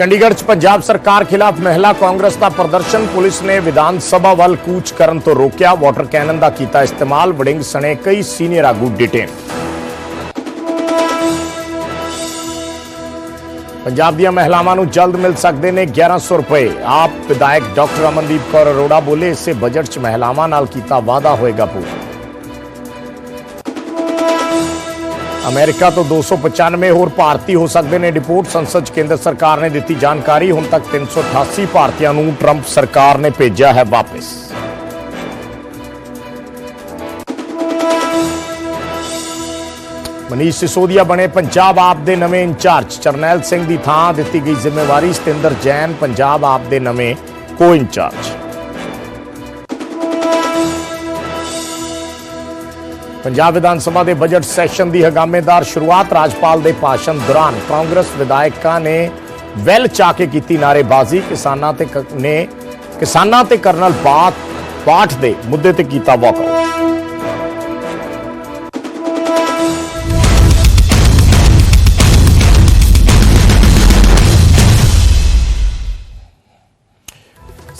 ਚੰਡੀਗੜ੍ਹ 'ਚ ਪੰਜਾਬ ਸਰਕਾਰ ਖਿਲਾਫ ਮਹਿਲਾ ਕਾਂਗਰਸ ਦਾ ਪ੍ਰਦਰਸ਼ਨ, ਪੁਲਿਸ ਨੇ ਵਿਧਾਨ ਸਭਾ ਵੱਲ ਕੂਚ ਕਰਨ ਤੋਂ ਰੋਕਿਆ। ਵਾਟਰ ਕੈਨਨ ਦਾ ਕੀਤਾ ਇਸਤੇਮਾਲ, ਵੜਿੰਗ ਸਣੇ ਕਈ ਸੀਨੀਅਰ ਆਗੂ ਡਿਟੇਨ ਪੰਜਾਬ ਦੀਆਂ ਮਹਿਲਾਵਾਂ ਨੂੰ ਜਲਦ ਮਿਲ ਸਕਦੇ ਨੇ 1100 ਰੁਪਏ। ਆਪ ਵਿਧਾਇਕ ਡਾਕਟਰ ਅਮਨਦੀਪ ਕੌਰ ਅਰੋੜਾ ਬੋਲੇ, ਇਸੇ ਬਜਟ 'ਚ ਮਹਿਲਾਵਾਂ ਨਾਲ ਕੀਤਾ ਵਾਅਦਾ ਹੋਏਗਾ ਪੂਰਾ ਅਮਰੀਕਾ ਤੋਂ 295 ਹੋਰ ਭਾਰਤੀ ਹੋ ਸਕਦੇ ਨੇ। ਰਿਪੋਰਟ ਸੰਸਦ 'ਚ ਕੇਂਦਰ ਸਰਕਾਰ ਨੇ ਦਿੱਤੀ ਜਾਣਕਾਰੀ। ਹੁਣ ਤੱਕ 388 ਭਾਰਤੀਆਂ ਨੂੰ ਟਰੰਪ ਸਰਕਾਰ ਨੇ ਭੇਜਿਆ ਹੈ ਵਾਪਸ। ਮਨੀਸ਼ ਸਿਸੋਦੀਆ ਬਣੇ ਪੰਜਾਬ ਆਪ ਦੇ ਨਵੇਂ ਇੰਚਾਰਜ। ਚਰਨੈਲ ਸਿੰਘ ਦੀ ਥਾਂ ਦਿੱਤੀ ਗਈ ਜ਼ਿੰਮੇਵਾਰੀ। ਸਤਿੰਦਰ ਜੈਨ, ਪੰਜਾਬ ਆਪ ਦੇ ਨਵੇਂ ਕੋ ਇੰਚਾਰਜ ਪੰਜਾਬ ਵਿਧਾਨ ਸਭਾ ਦੇ ਬਜਟ ਸੈਸ਼ਨ ਦੀ ਹਗਾਮੇਦਾਰ ਸ਼ੁਰੂਆਤ ਰਾਜਪਾਲ ਦੇ ਭਾਸ਼ਣ ਦੌਰਾਨ ਕਾਂਗਰਸ ਵਿਧਾਇਕਾਂ ਨੇ ਵੈਲ ਚਾ ਕੇ ਕੀਤੀ ਨਾਰੇਬਾਜ਼ੀ ਕਿਸਾਨਾਂ ਤੇ ਨੇ ਕਿਸਾਨਾਂ ਤੇ ਕਰਨਲ ਬਾਤ ਪਾਠ ਦੇ ਮੁੱਦੇ ਤੇ ਕੀਤਾ ਵਾਕਆਊਟ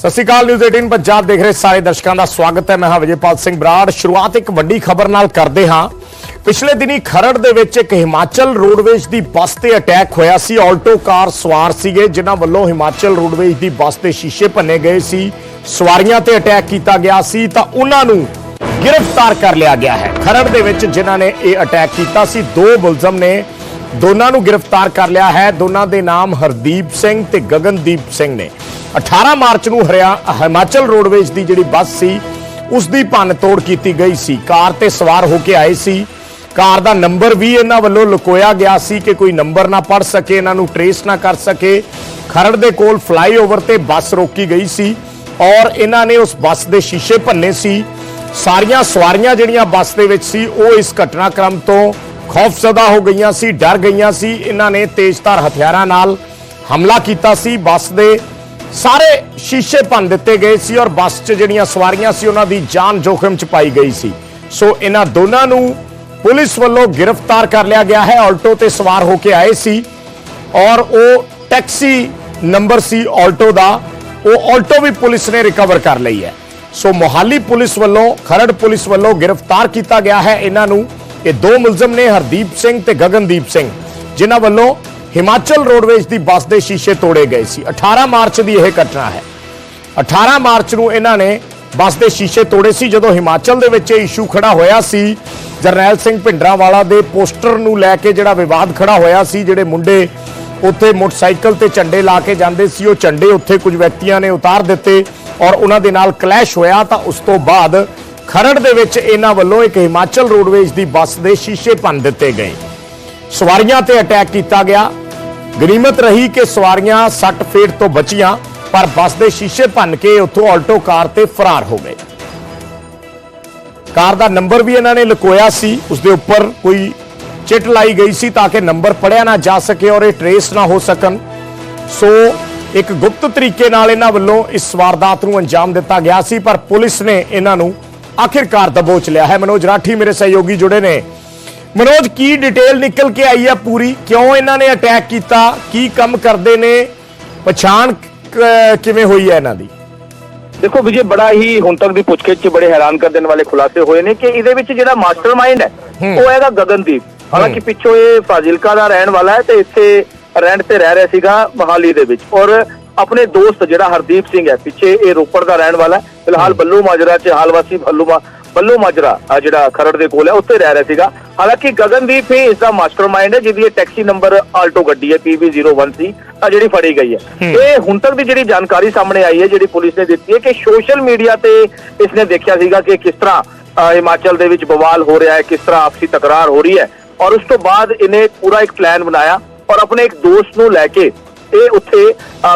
ਸਤਿ ਸ਼੍ਰੀ ਅਕਾਲ ਨਿਊਜ਼ 18 ਪੰਜਾਬ ਦੇਖ ਰਹੇ ਸਾਰੇ ਦਰਸ਼ਕਾਂ ਦਾ ਸਵਾਗਤ ਹੈ। ਮੈਂ ਹਾਂ ਵਿਜੇਪਾਲ ਸਿੰਘ ਬਰਾੜ। ਸ਼ੁਰੂਆਤ ਇੱਕ ਵੱਡੀ ਖਬਰ ਨਾਲ ਕਰਦੇ ਹਾਂ। ਪਿਛਲੇ ਦਿਨੀ ਖਰੜ ਦੇ ਵਿੱਚ ਇੱਕ ਹਿਮਾਚਲ ਰੋਡਵੇਜ਼ ਦੀ ਬੱਸ ਤੇ ਅਟੈਕ ਹੋਇਆ ਸੀ। ਆਲਟੋ ਕਾਰ ਸਵਾਰ ਸੀਗੇ, ਜਿਨ੍ਹਾਂ ਵੱਲੋਂ ਹਿਮਾਚਲ ਰੋਡਵੇਜ਼ ਦੀ ਬੱਸ ਦੇ ਸ਼ੀਸ਼ੇ ਭੰਨੇ ਗਏ ਸੀ। ਸਵਾਰੀਆਂ ਤੇ ਅਟੈਕ ਕੀਤਾ ਗਿਆ ਸੀ, ਤਾਂ ਉਹਨਾਂ ਨੂੰ ਗ੍ਰਿਫਤਾਰ ਕਰ ਲਿਆ ਗਿਆ ਹੈ। ਖਰੜ ਦੇ ਵਿੱਚ ਜਿਨ੍ਹਾਂ ਨੇ ਇਹ ਅਟੈਕ ਕੀਤਾ ਸੀ, ਦੋ ਮੁਲਜ਼ਮ ਨੇ ਦੋਨਾਂ ਨੂੰ ਗ੍ਰਿਫਤਾਰ ਕਰ ਲਿਆ ਹੈ। ਦੋਨਾਂ ਦੇ ਨਾਮ ਹਰਦੀਪ ਸਿੰਘ ਤੇ ਗਗਨਦੀਪ ਸਿੰਘ ਨੇ। 18 ਮਾਰਚ ਨੂੰ ਹਰਿਆ, ਹਿਮਾਚਲ ਰੋਡਵੇਜ਼ ਦੀ ਜਿਹੜੀ ਬੱਸ ਸੀ, ਉਸ ਦੀ ਭੰਨ ਤੋੜ ਕੀਤੀ ਗਈ ਸੀ। ਕਾਰ ਤੇ ਸਵਾਰ ਹੋ ਕੇ ਆਏ ਸੀ। ਕਾਰ ਦਾ ਨੰਬਰ ਵੀ ਇਹਨਾਂ ਵੱਲੋਂ ਲੁਕੋਇਆ ਗਿਆ ਸੀ ਕਿ ਕੋਈ ਨੰਬਰ ਨਾ ਪੜ ਸਕੇ, ਇਹਨਾਂ ਨੂੰ ਟਰੇਸ ਨਾ ਕਰ ਸਕੇ। ਖਰੜ ਦੇ ਕੋਲ ਫਲਾਈਓਵਰ ਤੇ ਬੱਸ ਰੋਕੀ ਗਈ ਸੀ ਔਰ ਇਹਨਾਂ ਨੇ ਉਸ ਬੱਸ ਦੇ ਸ਼ੀਸ਼ੇ ਭੰਨੇ ਸੀ। ਸਾਰੀਆਂ ਸਵਾਰੀਆਂ ਜਿਹੜੀਆਂ ਬੱਸ ਦੇ ਵਿੱਚ ਸੀ, ਉਹ ਇਸ ਘਟਨਾਕ੍ਰਮ ਤੋਂ ਖੌਫਜ਼ਦਾ ਹੋ ਗਈਆਂ ਸੀ, ਡਰ ਗਈਆਂ ਸੀ। ਇਹਨਾਂ ਨੇ ਤੇਜ਼ਧਾਰ ਹਥਿਆਰਾਂ ਨਾਲ ਹਮਲਾ ਕੀਤਾ ਸੀ। ਬੱਸ ਦੇ ਸਾਰੇ ਸ਼ੀਸ਼ੇ ਭੰਨ ਦਿੱਤੇ ਗਏ ਸੀ ਔਰ ਬੱਸ 'ਚ ਜਿਹੜੀਆਂ ਸਵਾਰੀਆਂ ਸੀ, ਉਹਨਾਂ ਦੀ ਜਾਨ ਜੋਖਮ 'ਚ ਪਾਈ ਗਈ ਸੀ। ਸੋ ਇਹਨਾਂ ਦੋਨਾਂ ਨੂੰ ਪੁਲਿਸ ਵੱਲੋਂ ਗ੍ਰਿਫਤਾਰ ਕਰ ਲਿਆ ਗਿਆ ਹੈ। ਆਲਟੋ ਤੇ ਸਵਾਰ ਹੋ ਕੇ ਆਏ ਸੀ ਔਰ ਉਹ ਟੈਕਸੀ ਨੰਬਰ ਸੀ ਆਲਟੋ ਦਾ। ਉਹ ਆਲਟੋ ਵੀ ਪੁਲਿਸ ਨੇ ਰਿਕਵਰ ਕਰ ਲਈ ਹੈ। ਸੋ ਮੋਹਾਲੀ ਪੁਲਿਸ ਵੱਲੋਂ, ਖਰੜ ਪੁਲਿਸ ਵੱਲੋਂ ਗ੍ਰਿਫਤਾਰ ਕੀਤਾ ਗਿਆ ਹੈ। ਇਹਨਾਂ ਨੂੰ ਇਹ ਦੋ ਮੁਲਜ਼ਮ ਨੇ ਹਰਦੀਪ ਸਿੰਘ ਤੇ ਗਗਨਦੀਪ ਸਿੰਘ, ਜਿਨ੍ਹਾਂ ਵੱਲੋਂ ਹਿਮਾਚਲ ਰੋਡਵੇਜ਼ ਦੀ ਬੱਸ ਦੇ ਸ਼ੀਸ਼ੇ ਤੋੜੇ ਗਏ ਸੀ। 18 ਮਾਰਚ ਦੀ ਇਹ ਘਟਨਾ ਹੈ। 18 ਮਾਰਚ ਨੂੰ ਇਹਨਾਂ ਨੇ ਬੱਸ ਦੇ ਸ਼ੀਸ਼ੇ ਤੋੜੇ ਸੀ, ਜਦੋਂ ਹਿਮਾਚਲ ਦੇ ਵਿੱਚ ਇਹ ਇਸ਼ੂ ਖੜਾ ਹੋਇਆ ਸੀ। ਜਰਨੈਲ ਸਿੰਘ ਭਿੰਡਰਾਂਵਾਲਾ ਦੇ ਪੋਸਟਰ ਨੂੰ ਲੈ ਕੇ ਜਿਹੜਾ ਵਿਵਾਦ ਖੜਾ ਹੋਇਆ ਸੀ, ਜਿਹੜੇ ਮੁੰਡੇ ਉੱਥੇ ਮੋਟਰਸਾਈਕਲ ਤੇ ਝੰਡੇ ਲਾ ਕੇ ਜਾਂਦੇ ਸੀ, ਉਹ ਝੰਡੇ ਉੱਥੇ ਕੁਝ ਵਿਅਕਤੀਆਂ ਨੇ ਉਤਾਰ ਦਿੱਤੇ ਔਰ ਉਹਨਾਂ ਦੇ ਨਾਲ ਕਲੈਸ਼ ਹੋਇਆ ਤਾਂ ਉਸ ਤੋਂ ਬਾਅਦ ਖਰੜ ਦੇ ਵਿੱਚ ਇਹਨਾਂ ਵੱਲੋਂ ਇੱਕ ਹਿਮਾਚਲ ਰੋਡਵੇਜ਼ ਦੀ ਬੱਸ ਦੇ ਸ਼ੀਸ਼ੇ ਭੰਨ ਦਿੱਤੇ ਗਏ। ਸਵਾਰੀਆਂ ਤੇ ਅਟੈਕ ਕੀਤਾ ਗਿਆ। ਗਨੀਮਤ ਰਹੀ ਕਿ ਸਵਾਰੀਆਂ ਸੱਟ ਫੇਟ ਤੋਂ ਬਚੀਆਂ, ਪਰ ਬੱਸ ਦੇ ਸ਼ੀਸ਼ੇ ਭੰਨ ਕੇ ਉੱਥੋਂ ਆਲਟੋ ਕਾਰ ਤੇ ਫਰਾਰ ਹੋ ਗਏ। ਕਾਰ ਦਾ ਨੰਬਰ ਵੀ ਇਹਨਾਂ ਨੇ ਲੁਕੋਇਆ ਸੀ। ਉਸ ਦੇ ਉੱਪਰ ਕੋਈ ਚਿੱਟ ਲਾਈ ਗਈ ਸੀ ਤਾਂ ਕਿ ਨੰਬਰ ਪੜਿਆ ਨਾ ਜਾ ਸਕੇ ਔਰ ਇਹ ਟਰੇਸ ਨਾ ਹੋ ਸਕਣ। ਸੋ, ਇੱਕ ਗੁਪਤ ਤਰੀਕੇ ਨਾਲ ਇਹਨਾਂ ਵੱਲੋਂ ਇਸ ਵਾਰਦਾਤ ਨੂੰ ਅੰਜਾਮ ਦਿੱਤਾ ਗਿਆ ਸੀ, ਪਰ ਪੁਲਿਸ ਨੇ ਇਹਨਾਂ ਨੂੰ ਆਖਿਰਕਾਰ ਦਬੋਚ ਲਿਆ ਹੈ। ਮਨੋਜ ਰਾਠੀ ਮੇਰੇ ਸਹਿਯੋਗੀ ਜੁੜੇ ਨੇ। ਮਨੋਜ ਕੀ ਡਿਟੇਲ ਨਿਕਲ ਕੇ ਆਈ ਹੈ ਪੂਰੀ? ਕਿਉਂ ਇਹਨਾਂ ਨੇ ਅਟੈਕ ਕੀਤਾ? ਕੀ ਕੰਮ ਕਰਦੇ ਨੇ? ਪਛਾਣ ਕਿਵੇਂ ਹੋਈ ਹੈ ਇਹਨਾਂ ਦੀ? ਦੇਖੋ ਵਿਜੇ ਬੜਾ ਹੀ ਹੁਣ ਤੱਕ ਦੀ ਪੁੱਛਗਿੱਛ 'ਚ ਬੜੇ ਹੈਰਾਨ ਕਰ ਦੇਣ ਵਾਲੇ ਖੁਲਾਸੇ ਹੋਏ ਨੇ ਕਿ ਇਹਦੇ ਵਿੱਚ ਜਿਹੜਾ ਮਾਸਟਰਮਾਈਂਡ ਹੈ ਉਹ ਹੈਗਾ ਗਗਨਦੀਪ। ਹਾਲਾਂਕਿ ਪਿੱਛੋਂ ਇਹ ਫਾਜ਼ਿਲਕਾ ਦਾ ਰਹਿਣ ਵਾਲਾ ਹੈ ਤੇ ਇੱਥੇ ਰੈਂਟ ਤੇ ਰਹਿ ਰਿਹਾ ਸੀਗਾ ਮਹਾਲੀ ਦੇ ਵਿੱਚ। ਔਰ ਆਪਣੇ ਦੋਸਤ ਜਿਹੜਾ ਹਰਦੀਪ ਸਿੰਘ ਹੈ ਪਿੱਛੇ ਇਹ ਰੋਪੜ ਦਾ ਰਹਿਣ ਵਾਲਾ ਫਿਲਹਾਲ ਬੱਲੂ ਮਾਜਰਾ ਚ ਹਾਲਵਾਸੀ ਬੱਲੂ ਮਾ ਬੱਲੂ ਮਾਜਰਾ ਆ ਜਿਹੜਾ ਖਰੜ ਦੇ ਕੋਲ ਹੈ ਉੱਥੇ ਰਹਿ ਰਿਹਾ ਸੀਗਾ। ਹਾਲਾਂਕਿ ਗਗਨਦੀਪ ਹੀ ਇਸ ਦਾ ਮਾਸਟਰਮਾਈਂਡ ਹੈ ਜਿਹਦੀ ਇਹ ਟੈਕਸੀ ਨੰਬਰ ਆਲਟੋ ਗੱਡੀ ਹੈ PB01 ਸੀ ਆ ਜਿਹੜੀ ਫੜੀ ਗਈ ਹੈ। ਇਹ ਹੁਣ ਤੱਕ ਦੀ ਜਿਹੜੀ ਜਾਣਕਾਰੀ ਸਾਹਮਣੇ ਆਈ ਹੈ ਜਿਹੜੀ ਪੁਲਿਸ ਨੇ ਦਿੱਤੀ ਹੈ ਕਿ ਸੋਸ਼ਲ ਮੀਡੀਆ ਤੇ ਇਸਨੇ ਦੇਖਿਆ ਸੀਗਾ ਕਿ ਕਿਸ ਤਰ੍ਹਾਂ ਹਿਮਾਚਲ ਦੇ ਵਿੱਚ ਬਵਾਲ ਹੋ ਰਿਹਾ ਹੈ ਕਿਸ ਤਰ੍ਹਾਂ ਆਪਸੀ ਤਕਰਾਰ ਹੋ ਰਹੀ ਹੈ। ਔਰ ਉਸ ਤੋਂ ਬਾਅਦ ਇਹਨੇ ਪੂਰਾ ਇੱਕ ਪਲਾਨ ਬਣਾਇਆ ਔਰ ਆਪਣੇ ਇੱਕ ਦੋਸਤ ਨੂੰ ਲੈ ਕੇ ਇਹ ਉੱਥੇ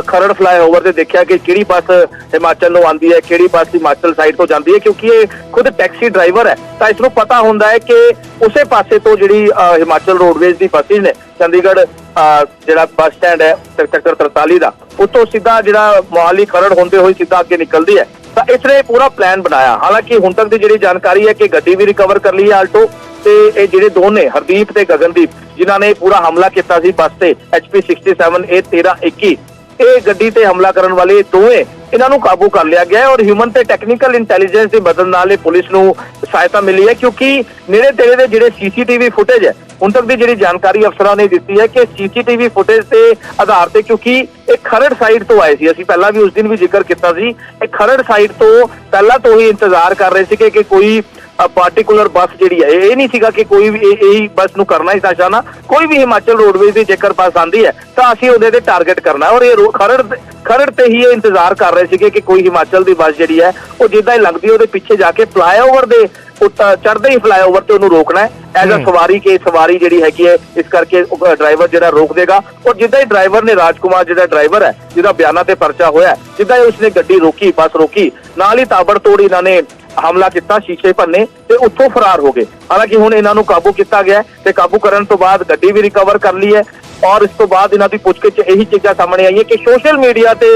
ਖਰੜ ਫਲਾਈਓਵਰ ਤੇ ਦੇਖਿਆ ਕਿ ਕਿਹੜੀ ਬੱਸ ਹਿਮਾਚਲ ਨੂੰ ਆਉਂਦੀ ਹੈ ਕਿਹੜੀ ਬੱਸ ਹਿਮਾਚਲ ਸਾਈਡ ਤੋਂ ਜਾਂਦੀ ਹੈ ਕਿਉਂਕਿ ਇਹ ਖੁਦ ਟੈਕਸੀ ਡਰਾਈਵਰ ਹੈ। ਤਾਂ ਇਸ ਨੂੰ ਪਤਾ ਹੁੰਦਾ ਹੈ ਕਿ ਉਸੇ ਪਾਸੇ ਤੋਂ ਜਿਹੜੀ ਅ, ਹਿਮਾਚਲ ਰੋਡਵੇਜ਼ ਦੀ ਬੱਸਿਸ ਨੇ ਚੰਡੀਗੜ੍ਹ ਅ, ਜਿਹੜਾ ਬੱਸ ਸਟੈਂਡ ਹੈ ਸੈਕਟਰ 43 ਦਾ ਉੱਥੋਂ ਸਿੱਧਾ ਜਿਹੜਾ ਮੋਹਾਲੀ ਖਰੜ ਹੁੰਦੇ ਹੋਏ ਸਿੱਧਾ ਅੱਗੇ ਨਿਕਲਦੀ ਹੈ। ਤਾਂ ਇਸ ਨੇ ਪੂਰਾ ਪਲਾਨ ਬਣਾਇਆ। ਹਾਲਾਂਕਿ ਹੁਣ ਤੱਕ ਦੀ ਜਿਹੜੀ ਜਾਣਕਾਰੀ ਹੈ ਕਿ ਗੱਡੀ ਵੀ ਰਿਕਵਰ ਕਰ ਲਈ ਹੈ ਆਲਟੋ ਤੇ ਇਹ ਜਿਹੜੇ ਦੋਨੇ, ਹਰਦੀਪ ਤੇ ਗਗਨਦੀਪ, ਜਿਨ੍ਹਾਂ ਨੇ ਪੂਰਾ ਹਮਲਾ ਕੀਤਾ ਸੀ ਬੱਸ ਤੇ HP 67 A 1321 ਇਹ ਗੱਡੀ ਤੇ ਹਮਲਾ ਕਰਨ ਵਾਲੇ ਦੋਵੇਂ ਇਹਨਾਂ ਨੂੰ ਕਾਬੂ ਕਰ ਲਿਆ ਗਿਆ ਔਰ ਹਿਊਮਨ ਤੇ ਟੈਕਨੀਕਲ ਇੰਟੈਲੀਜੈਂਸ ਦੀ ਮਦਦ ਨਾਲ ਇਹ ਪੁਲਿਸ ਨੂੰ ਸਹਾਇਤਾ ਮਿਲੀ ਹੈ ਕਿਉਂਕਿ ਨੇੜੇ ਤੇੜੇ ਦੇ ਜਿਹੜੇ ਸੀਸੀਟੀਵੀ ਫੁਟੇਜ ਹੈ, ਹੁਣ ਤੱਕ ਦੀ ਜਿਹੜੀ ਜਾਣਕਾਰੀ ਅਫਸਰਾਂ ਨੇ ਦਿੱਤੀ ਹੈ ਕਿ ਸੀਸੀਟੀਵੀ ਫੁਟੇਜ ਦੇ ਆਧਾਰ ਤੇ ਕਿਉਂਕਿ ਇਹ ਖਰੜ ਸਾਈਡ ਤੋਂ ਆਏ ਸੀ, ਅਸੀਂ ਪਹਿਲਾਂ ਵੀ ਉਸ ਦਿਨ ਵੀ ਜ਼ਿਕਰ ਕੀਤਾ ਸੀ, ਇਹ ਖਰੜ ਸਾਈਡ ਤੋਂ ਪਹਿਲਾਂ ਤੋਂ ਹੀ ਇੰਤਜ਼ਾਰ ਕਰ ਰਹੇ ਸੀ ਕਿ ਕੋਈ ਪਾਰਟਿਕੂਲਰ ਬੱਸ ਜਿਹੜੀ ਹੈ ਇਹ ਨਹੀਂ ਸੀਗਾ ਕਿ ਕੋਈ ਵੀ ਇਹ ਬੱਸ ਨੂੰ ਕਰਨਾ ਹੀ ਨਿਸ਼ਾਨਾ ਕੋਈ ਵੀ ਹਿਮਾਚਲ ਰੋਡਵੇਜ਼ ਦੀ ਜੇਕਰ ਬੱਸ ਆਂਦੀ ਹੈ ਤਾਂ ਅਸੀਂ ਉਹਦੇ ਤੇ ਟਾਰਗੇਟ ਕਰਨਾ ਔਰ ਇਹ ਖਰੜ ਖਰੜ ਤੇ ਹੀ ਇਹ ਇੰਤਜ਼ਾਰ ਕਰ ਰਹੇ ਸੀਗੇ ਕਿ ਕੋਈ ਹਿਮਾਚਲ ਦੀ ਬੱਸ ਜਿਹੜੀ ਹੈ ਉਹ ਜਿੱਦਾਂ ਹੀ ਲੰਘਦੀ ਹੈ ਉਹਦੇ ਪਿੱਛੇ ਜਾ ਕੇ ਫਲਾਈਓਵਰ ਦੇ ਉੱਤੇ ਚੜ੍ਹਦੇ ਹੀ ਫਲਾਈਓਵਰ ਤੇ ਉਹਨੂੰ ਰੋਕਣਾ ਹੈ। ਐਜ਼ ਅ ਸਵਾਰੀ ਕੇ ਸਵਾਰੀ ਜਿਹੜੀ ਹੈਗੀ ਹੈ ਇਸ ਕਰਕੇ ਡਰਾਈਵਰ ਜਿਹੜਾ ਰੋਕ ਦੇਗਾ। ਔਰ ਜਿੱਦਾਂ ਹੀ ਡਰਾਈਵਰ ਨੇ ਰਾਜਕੁਮਾਰ ਜਿਹੜਾ ਡਰਾਈਵਰ ਹੈ ਜਿਹਦਾ ਬਿਆਨਾਂ ਤੇ ਪਰਚਾ ਹੋਇਆ ਜਿੱਦਾਂ ਹੀ ਉਸਨੇ ਗੱਡੀ ਰੋਕੀ ਬੱਸ ਰੋਕੀ ਨਾਲ ਹੀ ਤਾਬੜਤੋੜ ਇਹਨਾਂ ਨੇ ਹਮਲਾ ਕੀਤਾ, ਸ਼ੀਸ਼ੇ ਭੰਨੇ ਤੇ ਉੱਥੋਂ ਫਰਾਰ ਹੋ ਗਏ। ਹਾਲਾਂਕਿ ਹੁਣ ਇਹਨਾਂ ਨੂੰ ਕਾਬੂ ਕੀਤਾ ਗਿਆ ਤੇ ਕਾਬੂ ਕਰਨ ਤੋਂ ਬਾਅਦ ਗੱਡੀ ਵੀ ਰਿਕਵਰ ਕਰ ਲਈ ਹੈ ਔਰ ਇਸ ਤੋਂ ਬਾਅਦ ਇਹਨਾਂ ਦੀ ਪੁੱਛਗਿੱਛ ਇਹੀ ਚੀਜ਼ਾਂ ਸਾਹਮਣੇ ਆਈਆਂ ਕਿ ਸੋਸ਼ਲ ਮੀਡੀਆ ਤੇ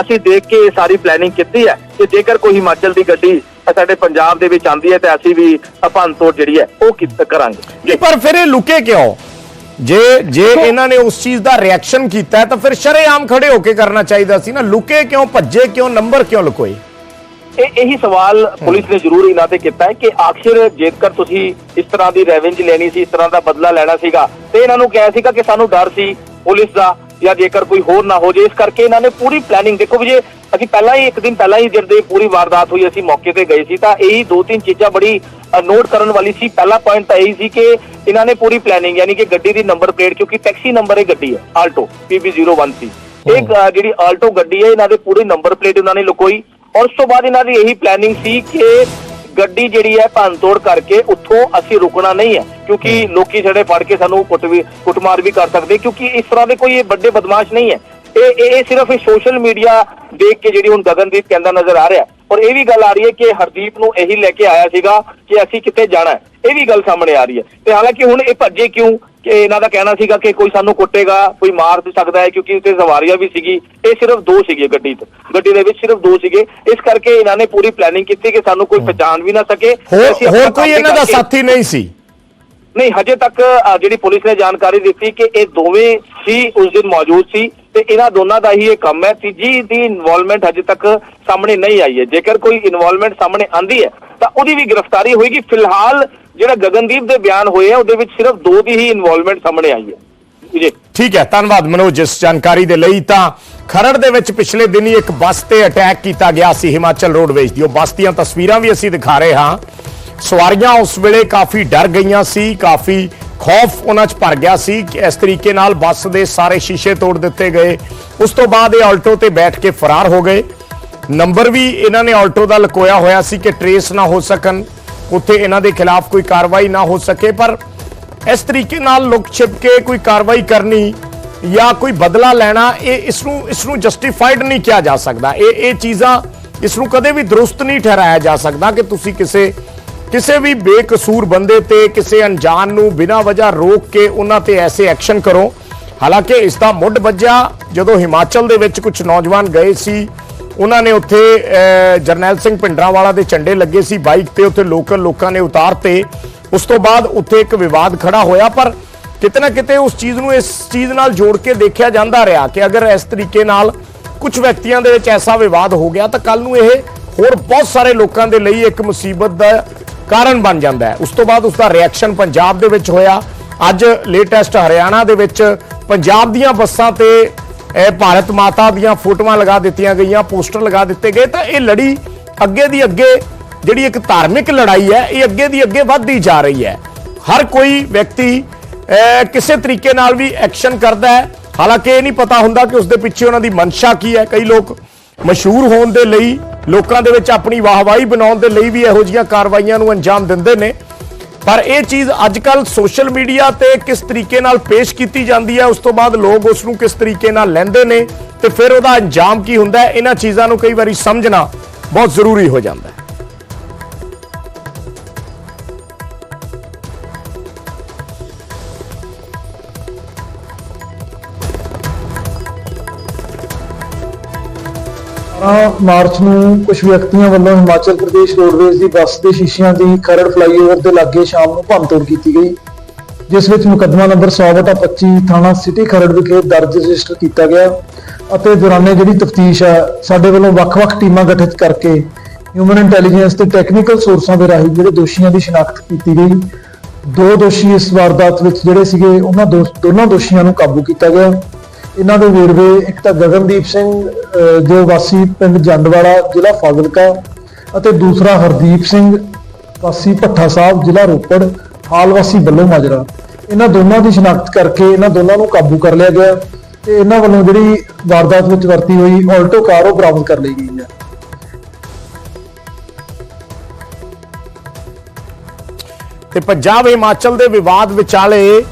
ਅਸੀਂ ਦੇਖ ਕੇ ਸਾਰੀ ਪਲੈਨਿੰਗ ਕੀਤੀ ਹੈ ਕਿ ਜੇਕਰ ਕੋਈ ਹਿਮਾਚਲ ਦੀ ਗੱਡੀ ਸਾਡੇ ਪੰਜਾਬ ਦੇ ਵਿੱਚ ਆਂਦੀ ਹੈ ਤੇ ਅਸੀਂ ਵੀ ਭੰਨਤੋੜ ਜਿਹੜੀ ਹੈ ਉਹ ਕਿਤ ਕਰਾਂਗੇ। ਪਰ ਫਿਰ ਇਹ ਲੁਕੇ ਕਿਉਂ? ਜੇ ਜੇ ਇਹਨਾਂ ਨੇ ਉਸ ਚੀਜ਼ ਦਾ ਰਿਐਕਸ਼ਨ ਕੀਤਾ ਤਾਂ ਫਿਰ ਸ਼ਰੇਆਮ ਖੜੇ ਹੋ ਕੇ ਕਰਨਾ ਚਾਹੀਦਾ ਸੀ ਨਾ। ਲੁਕੇ ਕਿਉਂ, ਭੱਜੇ ਕਿਉਂ ਨੰਬਰ ਕਿਉਂ ਲੁਕੋਏ? ਇਹ ਇਹੀ ਸਵਾਲ ਪੁਲਿਸ ਨੇ ਜ਼ਰੂਰ ਇਹਨਾਂ ਤੇ ਕੀਤਾ ਹੈ ਕਿ ਆਖਿਰ ਜੇਕਰ ਤੁਸੀਂ ਇਸ ਤਰ੍ਹਾਂ ਦੀ ਰੈਵੈਂਜ ਲੈਣੀ ਸੀ ਇਸ ਤਰ੍ਹਾਂ ਦਾ ਬਦਲਾ ਲੈਣਾ ਸੀਗਾ ਤੇ ਇਹਨਾਂ ਨੂੰ ਕਿਹਾ ਸੀਗਾ ਕਿ ਸਾਨੂੰ ਡਰ ਸੀ ਪੁਲਿਸ ਦਾ ਜਾਂ ਜੇਕਰ ਕੋਈ ਹੋਰ ਨਾ ਹੋ ਜੇ ਇਸ ਕਰਕੇ ਇਹਨਾਂ ਨੇ ਪੂਰੀ ਪਲੈਨਿੰਗ ਦੇਖੋ ਵੀ ਜੇ ਅਸੀਂ ਪਹਿਲਾਂ ਹੀ ਇੱਕ ਦਿਨ ਪਹਿਲਾਂ ਹੀ ਜਦੋਂ ਪੂਰੀ ਵਾਰਦਾਤ ਹੋਈ ਅਸੀਂ ਮੌਕੇ ਤੇ ਗਏ ਸੀ ਤਾਂ ਇਹੀ ਦੋ ਤਿੰਨ ਚੀਜ਼ਾਂ ਬੜੀ ਨੋਟ ਕਰਨ ਵਾਲੀ ਸੀ। ਪਹਿਲਾ ਪੁਆਇੰਟ ਤਾਂ ਇਹੀ ਸੀ ਕਿ ਇਹਨਾਂ ਨੇ ਪੂਰੀ ਪਲੈਨਿੰਗ ਯਾਨੀ ਕਿ ਗੱਡੀ ਦੀ ਨੰਬਰ ਪਲੇਟ ਕਿਉਂਕਿ ਟੈਕਸੀ ਨੰਬਰ ਇਹ ਗੱਡੀ ਹੈ ਆਲਟੋ PB01 ਸੀ ਇਹ ਜਿਹੜੀ ਆਲਟੋ ਗੱਡੀ ਹੈ ਇਹਨਾਂ ਦੇ ਪੂਰੀ ਨੰਬਰ ਪਲੇਟ ਉਹਨਾਂ ਨੇ ਲੁਕੋਈ। ਔਰ ਉਸ ਤੋਂ ਬਾਅਦ ਇਹਨਾਂ ਦੀ ਇਹੀ ਪਲੈਨਿੰਗ ਸੀ ਕਿ ਗੱਡੀ ਜਿਹੜੀ ਹੈ ਭੰਨਤੋੜ ਕਰਕੇ ਉੱਥੋਂ ਅਸੀਂ ਰੁਕਣਾ ਨਹੀਂ ਹੈ ਕਿਉਂਕਿ ਲੋਕੀ ਜਿਹੜੇ ਫੜ ਕੇ ਸਾਨੂੰ ਕੁੱਟ ਵੀ ਕੁੱਟਮਾਰ ਵੀ ਕਰ ਸਕਦੇ ਕਿਉਂਕਿ ਇਸ ਤਰ੍ਹਾਂ ਦੇ ਕੋਈ ਇਹ ਵੱਡੇ ਬਦਮਾਸ਼ ਨਹੀਂ ਹੈ। ਇਹ ਇਹ ਇਹ ਸਿਰਫ ਇਹ ਸੋਸ਼ਲ ਮੀਡੀਆ ਦੇਖ ਕੇ ਜਿਹੜੀ ਹੁਣ ਗਗਨਦੀਪ ਕਹਿੰਦਾ ਨਜ਼ਰ ਆ ਰਿਹਾ ਔਰ ਇਹ ਵੀ ਗੱਲ ਆ ਰਹੀ ਹੈ ਕਿ ਹਰਦੀਪ ਨੂੰ ਇਹੀ ਲੈ ਕੇ ਆਇਆ ਸੀਗਾ ਕਿ ਅਸੀਂ ਕਿੱਥੇ ਜਾਣਾ ਹੈ। ਇਹ ਵੀ ਗੱਲ ਸਾਹਮਣੇ ਆ ਰਹੀ ਹੈ। ਤੇ ਹਾਲਾਂਕਿ ਹੁਣ ਇਹ ਭੱਜੇ ਕਿਉਂ? ਕਿ ਇਹਨਾਂ ਦਾ ਕਹਿਣਾ ਸੀਗਾ ਕਿ ਕੋਈ ਸਾਨੂੰ ਕੁੱਟੇਗਾ ਕੋਈ ਮਾਰ ਵੀ ਸਕਦਾ ਹੈ ਕਿਉਂਕਿ ਉੱਤੇ ਸਵਾਰੀਆਂ ਵੀ ਸੀਗੀ ਇਹ ਸਿਰਫ ਦੋ ਸੀਗੇ ਗੱਡੀ 'ਚ ਗੱਡੀ ਦੇ ਵਿੱਚ ਸਿਰਫ ਦੋ ਸੀਗੇ। ਇਸ ਕਰਕੇ ਇਹਨਾਂ ਨੇ ਪੂਰੀ ਪਲੈਨਿੰਗ ਕੀਤੀ ਕਿ ਸਾਨੂੰ ਕੋਈ ਪਛਾਣ ਵੀ ਨਾ ਸਕੇ। ਹੋਰ ਕੋਈ ਇਹਨਾਂ ਦਾ ਸਾਥੀ ਨਹੀਂ ਸੀ? ਨਹੀਂ ਹਜੇ ਤੱਕ ਜਿਹੜੀ ਪੁਲਿਸ ਨੇ ਜਾਣਕਾਰੀ ਦਿੱਤੀ ਕਿ ਇਹ ਦੋਵੇਂ ਸੀ ਉਸ ਦਿਨ ਮੌਜੂਦ ਸੀ। ਤੇ ਇਹਨਾਂ ਦੋਨਾਂ ਦਾ ਹੀ ਇਹ ਕੰਮ ਹੈ ਤੀਜੀ ਦੀ ਇਨਵੋਲਵਮੈਂਟ ਹਜੇ ਤੱਕ ਸਾਹਮਣੇ ਨਹੀਂ ਆਈ ਹੈ। ਜੇਕਰ ਕੋਈ ਇਨਵੋਲਵਮੈਂਟ ਸਾਹਮਣੇ ਆਂਦੀ ਹੈ, ਤਾਂ ਉਹਦੀ ਵੀ ਗ੍ਰਿਫਤਾਰੀ ਹੋਏਗੀ। ਫਿਲਹਾਲ ਜਿਹੜਾ ਗਗਨਦੀਪ ਦੇ ਬਿਆਨ ਹੋਏ ਆ, ਉਹਦੇ ਵਿੱਚ ਸਿਰਫ ਦੋ ਦੀ ਹੀ ਇਨਵੋਲਵਮੈਂਟ ਸਾਹਮਣੇ ਆਈ ਹੈ। ਜੀ ਠੀਕ ਹੈ, ਧੰਨਵਾਦ ਮਨੋਜ। ਇਸ ਜਾਣਕਾਰੀ ਦੇ ਲਈ ਤਾਂ ਖਰੜ ਦੇ ਵਿੱਚ ਪਿਛਲੇ ਦਿਨੀ ਇੱਕ ਬੱਸ ਤੇ ਅਟੈਕ ਕੀਤਾ ਗਿਆ ਸੀ ਹਿਮਾਚਲ ਰੋਡਵੇਜ਼ ਦੀ। ਉਹ ਬੱਸ ਦੀਆਂ ਤਸਵੀਰਾਂ ਵੀ ਅਸੀਂ ਦਿਖਾ ਰਹੇ ਹਾਂ। ਸਵਾਰੀਆਂ ਉਸ ਵੇਲੇ ਕਾਫੀ ਡਰ ਗਈਆਂ ਸੀ, ਕਾਫੀ ਖੌਫ ਉਹਨਾਂ 'ਚ ਭਰ ਗਿਆ ਸੀ ਕਿ ਇਸ ਤਰੀਕੇ ਨਾਲ ਬੱਸ ਦੇ ਸਾਰੇ ਸ਼ੀਸ਼ੇ ਤੋੜ ਦਿੱਤੇ ਗਏ। ਉਸ ਤੋਂ ਬਾਅਦ ਇਹ ਆਲਟੋ ਤੇ ਬੈਠ ਕੇ ਫਰਾਰ ਹੋ ਗਏ। ਨੰਬਰ ਵੀ ਇਹਨਾਂ ਨੇ ਆਲਟੋ ਦਾ ਲਕੋਇਆ ਹੋਇਆ ਸੀ ਕਿ ਟਰੇਸ ਨਾ ਹੋ ਸਕਣ। ਉੱਥੇ ਇਹਨਾਂ ਦੇ ਖਿਲਾਫ ਕੋਈ ਕਾਰਵਾਈ ਨਾ ਹੋ ਸਕੇ, ਪਰ ਇਸ ਤਰੀਕੇ ਨਾਲ ਲੁਕ ਛਿਪ ਕੇ ਕੋਈ ਕਾਰਵਾਈ ਕਰਨੀ ਜਾਂ ਕੋਈ ਬਦਲਾ ਲੈਣਾ, ਇਹ ਇਸ ਨੂੰ ਇਸ ਨੂੰ ਜਸਟੀਫਾਈਡ ਨਹੀਂ ਕਿਹਾ ਜਾ ਸਕਦਾ। ਇਹ ਇਹ ਚੀਜ਼ਾਂ ਇਸ ਨੂੰ ਕਦੇ ਵੀ ਦਰੁਸਤ ਨਹੀਂ ਠਹਿਰਾਇਆ ਜਾ ਸਕਦਾ ਕਿ ਤੁਸੀਂ ਕਿਸੇ ਕਿਸੇ ਵੀ ਬੇਕਸੂਰ ਬੰਦੇ ਤੇ ਕਿਸੇ ਅਣਜਾਣ ਨੂੰ ਬਿਨਾਂ ਵਜ੍ਹਾ ਰੋਕ ਕੇ ਉਹਨਾਂ ਤੇ ਐਸੇ ਐਕਸ਼ਨ ਕਰੋ। ਹਾਲਾਂਕਿ ਇਸ ਦਾ ਮੁੱਢ ਵੱਜਿਆ ਜਦੋਂ ਹਿਮਾਚਲ ਦੇ ਵਿੱਚ ਕੁਝ ਨੌਜਵਾਨ ਗਏ ਸੀ। ਉਹਨਾਂ ਨੇ ਉੱਥੇ ਜਰਨੈਲ ਸਿੰਘ ਭਿੰਡਰਾਂਵਾਲਾ ਦੇ ਝੰਡੇ ਲੱਗੇ ਸੀ ਬਾਈਕ ਤੇ। ਉੱਥੇ ਲੋਕਲ ਲੋਕਾਂ ਨੇ ਉਤਾਰਤੇ ਉਸ ਤੋਂ ਬਾਅਦ ਉੱਥੇ ਇੱਕ ਵਿਵਾਦ ਖੜਾ ਹੋਇਆ, ਪਰ ਕਿਤੇ ਨਾ ਕਿਤੇ ਉਸ ਚੀਜ਼ ਨੂੰ ਇਸ ਚੀਜ਼ ਨਾਲ ਜੋੜ ਕੇ ਦੇਖਿਆ ਜਾਂਦਾ ਰਿਹਾ ਕਿ ਅਗਰ ਇਸ ਤਰੀਕੇ ਨਾਲ ਕੁਝ ਵਿਅਕਤੀਆਂ ਦੇ ਵਿੱਚ ਐਸਾ ਵਿਵਾਦ ਹੋ ਗਿਆ ਤਾਂ ਕੱਲ ਨੂੰ ਇਹ ਹੋਰ ਬਹੁਤ ਸਾਰੇ ਲੋਕਾਂ ਦੇ ਲਈ ਇੱਕ ਮੁਸੀਬਤ ਦਾ ਕਾਰਨ ਬਣ ਜਾਂਦਾ ਹੈ। ਉਸ ਤੋਂ ਬਾਅਦ ਉਸ ਦਾ ਰਿਐਕਸ਼ਨ ਪੰਜਾਬ ਦੇ ਵਿੱਚ ਹੋਇਆ। ਅੱਜ ਲੇਟੈਸਟ ਹਰਿਆਣਾ ਦੇ ਵਿੱਚ ਪੰਜਾਬ ਦੀਆਂ ਬੱਸਾਂ ਤੇ, ਇਹ ਭਾਰਤ ਮਾਤਾ ਦੀਆਂ ਫੋਟੋਆਂ ਲਗਾ ਦਿੱਤੀਆਂ ਗਈਆਂ, ਪੋਸਟਰ ਲਗਾ ਦਿੱਤੇ ਗਏ। ਤਾਂ ਇਹ ਲੜੀ ਅੱਗੇ ਦੀ ਅੱਗੇ ਜਿਹੜੀ ਇੱਕ ਧਾਰਮਿਕ ਲੜਾਈ ਹੈ, ਇਹ ਅੱਗੇ ਦੀ ਅੱਗੇ ਵੱਧਦੀ ਜਾ ਰਹੀ ਹੈ। ਹਰ ਕੋਈ ਵਿਅਕਤੀ ਕਿਸੇ ਤਰੀਕੇ ਨਾਲ ਵੀ ਐਕਸ਼ਨ ਕਰਦਾ ਹੈ। ਹਾਲਾਂਕਿ ਇਹ ਨਹੀਂ ਪਤਾ ਹੁੰਦਾ ਕਿ ਉਸ ਦੇ ਪਿੱਛੇ ਉਹਨਾਂ ਦੀ ਮਨਸ਼ਾ ਕੀ ਹੈ। ਕਈ ਲੋਕ ਮਸ਼ਹੂਰ ਹੋਣ ਦੇ ਲਈ ਲੋਕਾਂ ਦੇ ਵਿੱਚ ਆਪਣੀ ਵਾਹਵਾਹੀ ਬਣਾਉਣ ਦੇ ਲਈ ਵੀ ਇਹੋ ਜਿਹੀਆਂ ਕਾਰਵਾਈਆਂ ਨੂੰ ਅੰਜਾਮ ਦਿੰਦੇ ਨੇ। ਪਰ ਇਹ ਚੀਜ਼ ਅੱਜ ਕੱਲ ਸੋਸ਼ਲ ਮੀਡੀਆ ਤੇ ਕਿਸ ਤਰੀਕੇ ਨਾਲ ਪੇਸ਼ ਕੀਤੀ ਜਾਂਦੀ ਹੈ, ਉਸ ਤੋਂ ਬਾਅਦ ਲੋਕ ਉਸ ਨੂੰ ਕਿਸ ਤਰੀਕੇ ਨਾਲ ਲੈਂਦੇ ਨੇ ਤੇ ਫਿਰ ਉਹਦਾ ਅੰਜਾਮ ਕੀ ਹੁੰਦਾ ਹੈ, ਇਹਨਾਂ ਚੀਜ਼ਾਂ ਨੂੰ ਕਈ ਵਾਰੀ ਸਮਝਣਾ ਬਹੁਤ ਜ਼ਰੂਰੀ ਹੋ ਜਾਂਦਾ ਹੈ। ਮਾਰਚ ਨੂੰ ਕੁਝ ਵਿਅਕਤੀਆਂ ਵੱਲੋਂ ਹਿਮਾਚਲ ਪ੍ਰਦੇਸ਼ ਰੋਡਵੇਜ਼ ਦੀ ਬੱਸ ਦੇ ਸ਼ੀਸ਼ਿਆਂ ਦੀ ਖਰੜ ਫਲਾਈਓਵਰ ਦੇ ਲਾਗੇ ਸ਼ਾਮ ਨੂੰ ਭੰਨਤੋੜ ਕੀਤੀ ਗਈ, ਜਿਸ ਵਿੱਚ ਮੁਕੱਦਮਾ ਨੰਬਰ 100/25 ਥਾਣਾ ਸਿਟੀ ਖਰੜ ਵਿਖੇ ਦਰਜ ਰਜਿਸਟਰ ਕੀਤਾ ਗਿਆ ਅਤੇ ਦੌਰਾਨੇ ਜਿਹੜੀ ਤਫਤੀਸ਼ ਆ, ਸਾਡੇ ਵੱਲੋਂ ਵੱਖ-ਵੱਖ ਟੀਮਾਂ ਗਠਿਤ ਕਰਕੇ ਹਿਊਮਨ ਇੰਟੈਲੀਜੈਂਸ ਤੇ ਟੈਕਨੀਕਲ ਸੋਰਸਾਂ ਦੇ ਰਾਹੀਂ ਜਿਹੜੇ ਦੋਸ਼ੀਆਂ ਦੀ ਸ਼ਨਾਖਤ ਕੀਤੀ ਗਈ, ਦੋ ਦੋਸ਼ੀ ਇਸ ਵਾਰਦਾਤ ਵਿੱਚ ਜਿਹੜੇ ਸੀਗੇ, ਉਹਨਾਂ ਦੋ- ਦੋਨਾਂ ਦੋਸ਼ੀਆਂ ਨੂੰ ਕਾਬੂ ਕੀਤਾ ਗਿਆ। ਇਹਨਾਂ ਦੇ ਵੇਰਵੇ, ਇੱਕ ਤਾਂ ਗਗਨਦੀਪ ਸਿੰਘ ਜੋ ਵਾਸੀ ਪਿੰਡ ਜੰਡਵਾਲਾ, ਜ਼ਿਲ੍ਹਾ ਫਾਜ਼ਿਲਕਾ, ਅਤੇ ਦੂਸਰਾ ਹਰਦੀਪ ਸਿੰਘ, ਵਾਸੀ ਭੱਠਾ ਸਾਹਿਬ, ਜ਼ਿਲ੍ਹਾ ਰੋਪੜ, ਹਾਲ ਵਾਸੀ ਬੱਲੋ ਮਾਜਰਾ। ਇਹਨਾਂ ਦੋਨਾਂ ਦੀ ਸ਼ਨਾਖਤ ਕਰਕੇ ਇਹਨਾਂ ਦੋਨਾਂ ਨੂੰ ਕਾਬੂ ਕਰ ਲਿਆ ਗਿਆ ਤੇ ਇਹਨਾਂ ਵੱਲੋਂ ਜਿਹੜੀ ਵਾਰਦਾਤ ਵਿੱਚ ਵਰਤੀ ਹੋਈ ਆਲਟੋ ਕਾਰ ਉਹ ਬਰਾਮਦ ਕਰ ਲਈ ਗਈ ਹੈ। ਤੇ ਪੰਜਾਬ ਹਿਮਾਚਲ ਦੇ ਵਿਵਾਦ ਵਿਚਾਲੇ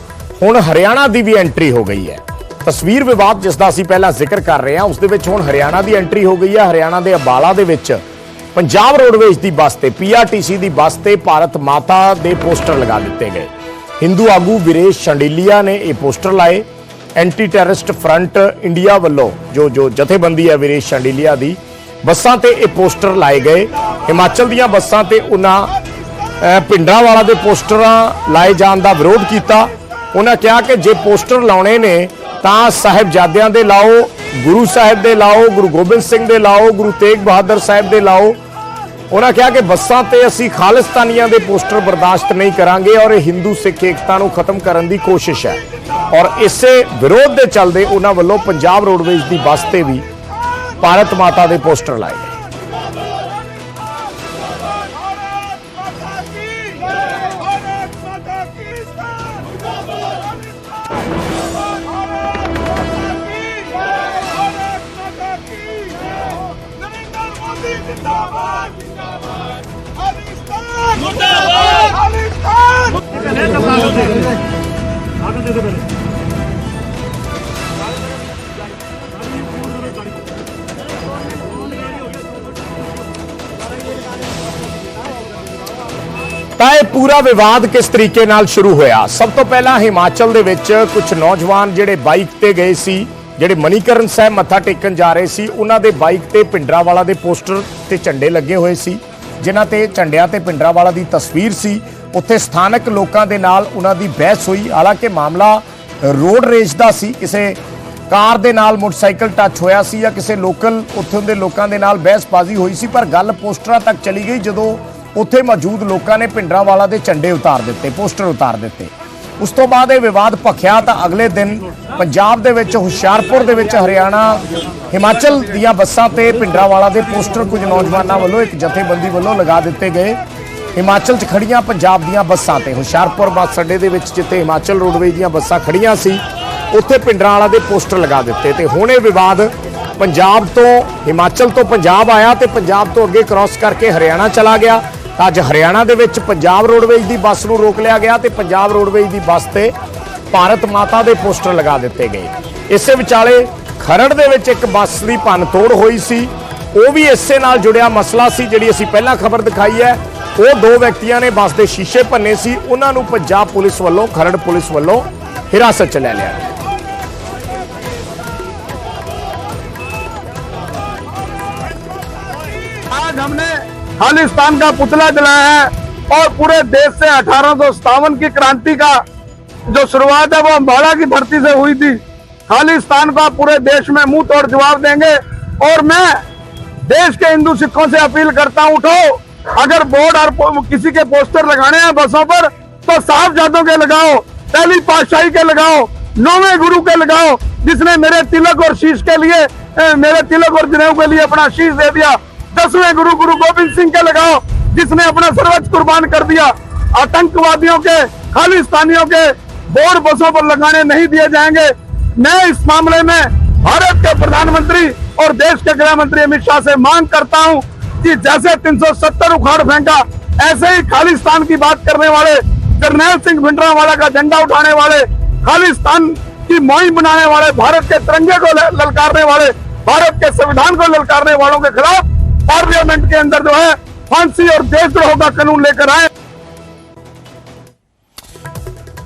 ਹੁਣ ਹਰਿਆਣਾ ਦੀ ਵੀ ਐਂਟਰੀ ਹੋ ਗਈ ਹੈ। ਤਸਵੀਰ ਵਿਵਾਦ ਜਿਸ ਦਾ ਅਸੀਂ ਪਹਿਲਾਂ ਜ਼ਿਕਰ ਕਰ ਰਹੇ ਹਾਂ, ਉਸ ਦੇ ਵਿੱਚ ਹੁਣ ਹਰਿਆਣਾ ਦੀ ਐਂਟਰੀ ਹੋ ਗਈ ਹੈ, ਹਰਿਆਣਾ ਦੇ ਅੰਬਾਲਾ ਦੇ ਵਿੱਚ। ਪੰਜਾਬ ਰੋਡਵੇਜ਼ ਦੀ ਬੱਸ ਤੇ ਪੀਆਰਟੀਸੀ ਦੀ ਬੱਸ ਤੇ ਭਾਰਤ ਮਾਤਾ ਦੇ ਪੋਸਟਰ ਲਗਾ ਦਿੱਤੇ ਗਏ। ਹਿੰਦੂ ਆਗੂ ਵਿਰੇਸ਼ ਸ਼ੰਡੀਲੀਆ ਨੇ ਇਹ ਪੋਸਟਰ ਲਾਏ। ਐਂਟੀ ਟੈਰਰਿਸਟ ਫਰੰਟ ਇੰਡੀਆ ਵੱਲੋਂ, ਜੋ ਜੋ ਜਥੇਬੰਦੀ ਹੈ ਵਿਰੇਸ਼ ਸ਼ੰਡੀਲੀਆ ਦੀ, ਬੱਸਾਂ ਤੇ ਇਹ ਪੋਸਟਰ ਲਾਏ ਗਏ। ਹਿਮਾਚਲ ਦੀਆਂ ਬੱਸਾਂ ਤੇ ਉਹਨਾਂ ਅਹ ਪਿੰਡਰਾਂ ਵਾਲਾ ਦੇ ਪੋਸਟਰਾਂ ਲਾਏ ਜਾਣ ਦਾ ਵਿਰੋਧ ਕੀਤਾ। ਉਹਨਾਂ ਕਿਹਾ ਕਿ ਜੇ ਪੋਸਟਰ ਲਾਉਣੇ ਨੇ ਤਾਂ ਸਾਹਿਬਜ਼ਾਦਿਆਂ ਦੇ ਲਾਓ, ਗੁਰੂ ਸਾਹਿਬ ਦੇ ਲਾਓ, ਗੁਰੂ ਗੋਬਿੰਦ ਸਿੰਘ ਦੇ ਲਾਓ, ਗੁਰੂ ਤੇਗ ਬਹਾਦਰ ਸਾਹਿਬ ਦੇ ਲਾਓ। ਉਹਨਾਂ ਕਿਹਾ ਕਿ ਬੱਸਾਂ ਤੇ ਅਸੀਂ ਖਾਲਿਸਤਾਨੀਆਂ ਦੇ ਪੋਸਟਰ ਬਰਦਾਸ਼ਤ ਨਹੀਂ ਕਰਾਂਗੇ ਔਰ ਇਹ ਹਿੰਦੂ ਸਿੱਖ ਏਕਤਾ ਨੂੰ ਖਤਮ ਕਰਨ ਦੀ ਕੋਸ਼ਿਸ਼ ਹੈ। ਔਰ ਇਸੇ ਵਿਰੋਧ ਦੇ ਚੱਲਦੇ ਉਹਨਾਂ ਵੱਲੋਂ ਪੰਜਾਬ ਰੋਡਵੇਜ਼ ਦੀ ਬੱਸ ਤੇ ਵੀ ਭਾਰਤ ਮਾਤਾ ਦੇ ਪੋਸਟਰ ਲਾਏ ਗਏ। ਤਾਂ ਇਹ ਪੂਰਾ ਵਿਵਾਦ ਕਿਸ ਤਰੀਕੇ ਨਾਲ ਸ਼ੁਰੂ ਹੋਇਆ? ਸਭ ਤੋਂ ਪਹਿਲਾਂ ਹਿਮਾਚਲ ਦੇ ਵਿੱਚ ਕੁਝ ਨੌਜਵਾਨ ਜਿਹੜੇ ਬਾਈਕ ਤੇ ਗਏ ਸੀ, ਜਿਹੜੇ ਮਨੀਕਰਨ ਸਾਹਿਬ ਮੱਥਾ ਟੇਕਣ ਜਾ ਰਹੇ ਸੀ, ਉਹਨਾਂ ਦੇ ਬਾਈਕ ਤੇ ਪਿੰਡਰਾਵਾਲਾ ਦੇ ਪੋਸਟਰ ਤੇ ਝੰਡੇ ਲੱਗੇ ਹੋਏ ਸੀ। ਜਿਨ੍ਹਾਂ ਤੇ ਝੰਡਿਆਂ ਤੇ ਪਿੰਡਰਾਵਾਲਾ ਦੀ ਤਸਵੀਰ ਸੀ, ਉੱਥੇ ਸਥਾਨਕ ਲੋਕਾਂ ਦੇ ਨਾਲ ਉਹਨਾਂ ਦੀ ਬਹਿਸ ਹੋਈ। ਹਾਲਾਂਕਿ ਮਾਮਲਾ ਰੋਡ ਰੇਸ ਦਾ ਸੀ, ਕਿਸੇ ਕਾਰ ਦੇ ਨਾਲ ਮੋਟਰਸਾਈਕਲ ਟੱਚ ਹੋਇਆ ਸੀ ਜਾਂ ਕਿਸੇ ਲੋਕਲ ਉੱਥੋਂ ਦੇ ਲੋਕਾਂ ਦੇ ਨਾਲ ਬਹਿਸਬਾਜ਼ੀ ਹੋਈ ਸੀ, ਪਰ ਗੱਲ ਪੋਸਟਰਾਂ ਤੱਕ ਚਲੀ ਗਈ ਜਦੋਂ ਉੱਥੇ ਮੌਜੂਦ ਲੋਕਾਂ ਨੇ ਭਿੰਡਰਾਂਵਾਲਾ ਦੇ ਝੰਡੇ ਉਤਾਰ ਦਿੱਤੇ, ਪੋਸਟਰ ਉਤਾਰ ਦਿੱਤੇ। ਉਸ ਤੋਂ ਬਾਅਦ ਇਹ ਵਿਵਾਦ ਭਖਿਆ ਤਾਂ ਅਗਲੇ ਦਿਨ ਪੰਜਾਬ ਦੇ ਵਿੱਚ ਹੁਸ਼ਿਆਰਪੁਰ ਦੇ ਵਿੱਚ ਹਰਿਆਣਾ, ਹਿਮਾਚਲ ਦੀਆਂ ਬੱਸਾਂ ਤੇ ਭਿੰਡਰਾਂਵਾਲਾ ਦੇ ਪੋਸਟਰ ਕੁਝ ਨੌਜਵਾਨਾਂ ਵੱਲੋਂ ਇੱਕ ਜਥੇਬੰਦੀ ਵੱਲੋਂ ਲਗਾ ਦਿੱਤੇ ਗਏ। ਹਿਮਾਚਲ 'ਚ ਖੜੀਆਂ ਪੰਜਾਬ ਦੀਆਂ ਬੱਸਾਂ ਤੇ। ਹੁਸ਼ਿਆਰਪੁਰ ਬੱਸ ਅੱਡੇ ਦੇ ਵਿੱਚ ਜਿੱਥੇ ਹਿਮਾਚਲ ਰੋਡਵੇਜ਼ ਦੀਆਂ ਬੱਸਾਂ ਖੜੀਆਂ ਸੀ, ਉੱਥੇ ਭਿੰਡਰਾਂਵਾਲਾ ਦੇ ਪੋਸਟਰ ਲਗਾ ਦਿੱਤੇ ਤੇ ਹੁਣ ਇਹ ਵਿਵਾਦ ਪੰਜਾਬ ਤੋਂ, ਹਿਮਾਚਲ ਤੋਂ ਪੰਜਾਬ ਆਇਆ ਤੇ ਪੰਜਾਬ ਤੋਂ ਅੱਗੇ ਕ੍ਰਾਸ ਕਰਕੇ ਹਰਿਆਣਾ ਚਲਾ ਗਿਆ। ਤਾਂ ਅੱਜ ਹਰਿਆਣਾ ਦੇ ਵਿੱਚ ਪੰਜਾਬ ਰੋਡਵੇਜ਼ ਦੀ ਬੱਸ ਨੂੰ ਰੋਕ ਲਿਆ ਗਿਆ ਤੇ ਪੰਜਾਬ ਰੋਡਵੇਜ਼ ਦੀ ਬੱਸ ਤੇ ਭਾਰਤ ਮਾਤਾ ਦੇ ਪੋਸਟਰ ਲਗਾ ਦਿੱਤੇ ਗਏ ਇਸੇ ਵਿਚਾਲੇ ਖਰੜ ਦੇ ਵਿੱਚ ਇੱਕ ਬੱਸ ਦੀ ਭੰਨ ਤੋੜ ਹੋਈ ਸੀ ਉਹ ਵੀ ਇਸੇ ਨਾਲ ਜੁੜਿਆ ਮਸਲਾ ਸੀ ਜਿਹੜੀ ਅਸੀਂ ਪਹਿਲਾਂ ਖਬਰ ਦਿਖਾਈ ਹੈ ਉਹ ਦੋ ਵਿਅਕਤੀਆਂ ਨੇ ਬੱਸ ਦੇ ਸ਼ੀਸ਼ੇ ਭੰਨੇ ਸੀ ਉਹਨਾਂ ਨੂੰ ਪੰਜਾਬ ਪੁਲਿਸ ਵੱਲੋਂ ਖਰੜ ਪੁਲਿਸ ਵੱਲੋਂ ਹਿਰਾਸਤ 'ਚ ਲੈ ਲਿਆ ਗਿਆ आज हमने खालिस्तान का पुतला जलाया है और पूरे देश से अठारह सौ सत्तावन की क्रांति का जो शुरुआत है वो अम्बाड़ा की धरती से हुई थी। खालिस्तान का पूरे देश में मुँह तोड़ जवाब देंगे और मैं देश के हिंदू सिखों से अपील करता हूँ, उठो। अगर बोर्ड और किसी के पोस्टर लगाने हैं बसों पर तो साफ़ जातों के लगाओ, पहली पातशाही के लगाओ, नौवे गुरु के लगाओ, जिसने मेरे तिलक और शीश के लिए मेरे तिलक और जनेऊ के लिए अपना शीश दे दिया। दसवें गुरु गुरु गोविंद सिंह के लगाओ जिसने अपना सर्वोच्च कुर्बान कर दिया। आतंकवादियों के खालिस्तानियों के बोर्ड बसों पर लगाने नहीं दिए जाएँगे। मैं इस मामले में भारत के प्रधानमंत्री और देश के गृह मंत्री अमित शाह से मांग करता हूँ कि जैसे 370 उखाड़ फेंका, ऐसे ही खालिस्तान की बात करने वाले, जरनैल सिंह भिंडरावाला का झंडा उठाने वाले खालिस्तान की मुहिम बनाने वाले, भारत के तिरंगे को ललकारने वाले, भारत के संविधान को ललकारने वालों के खिलाफ पार्लियामेंट के अंदर जो है फांसी और देशद्रोह का कानून लेकर आए